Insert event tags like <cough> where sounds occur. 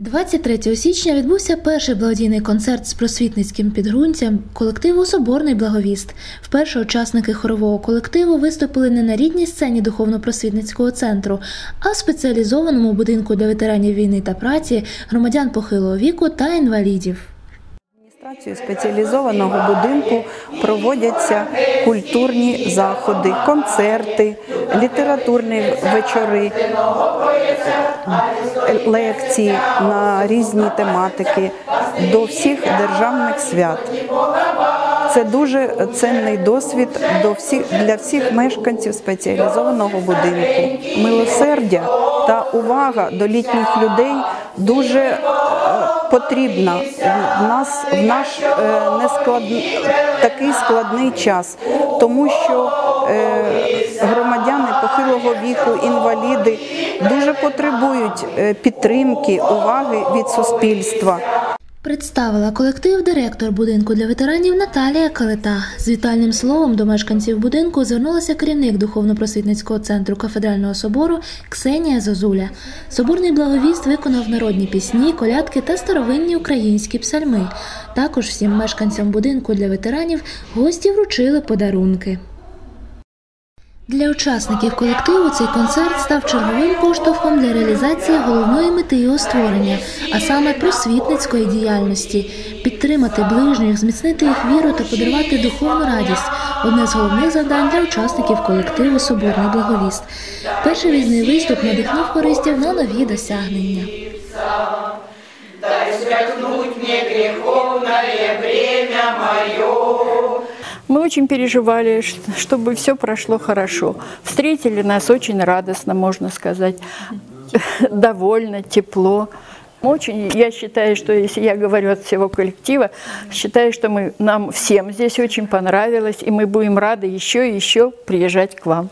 23 січня відбувся перший благодійний концерт з просвітницьким підґрунтям колективу Соборний благовіст. Вперше учасники хорового колективу виступили не на рідній сцені духовно-просвітницького центру, а в спеціалізованому будинку для ветеранів війни та праці, громадян похилого віку та інвалідів. Адміністрацією спеціалізованого будинку проводяться культурні заходи, концерти, літературні вечори, лекції на різні тематики до всіх державних свят. Це дуже цінний досвід до всіх для всіх мешканців спеціалізованого будинку. Милосердя та увага до літніх людей дуже е, потрібна в нас в наш е, нескладний такий складний час, тому що е, похилого віку, інваліди дуже потребують е, підтримки, уваги від суспільства. Представила колектив директор будинку для ветеранів Наталія Калита. З вітальним словом до мешканців будинку звернулася керівник духовно-просвітницького центру кафедрального собору Ксенія Зозуля. Соборний благовіст виконав народні пісні, колядки та старовинні українські псальми. Також всім мешканцям будинку для ветеранів гості вручили подарунки. Для учасників колективу цей концерт став черговим поштовхом для реалізації головної мети його створення, а саме просвітницької діяльності підтримати ближніх, зміцнити їх віру та подарувати духовну радість одне з головних завдань для учасників колективу Соборний благовіст. Перший візний виступ надихнув хористів на нові досягнення. Дай сверкнуть мне греховное время мое. Мы очень переживали, чтобы все прошло хорошо. Встретили нас очень радостно, можно сказать, <laughs> довольно, тепло. Очень, я считаю, что если я говорю от всего коллектива, считаю, что мы, нам всем здесь очень понравилось, и мы будем рады еще и еще приезжать к вам.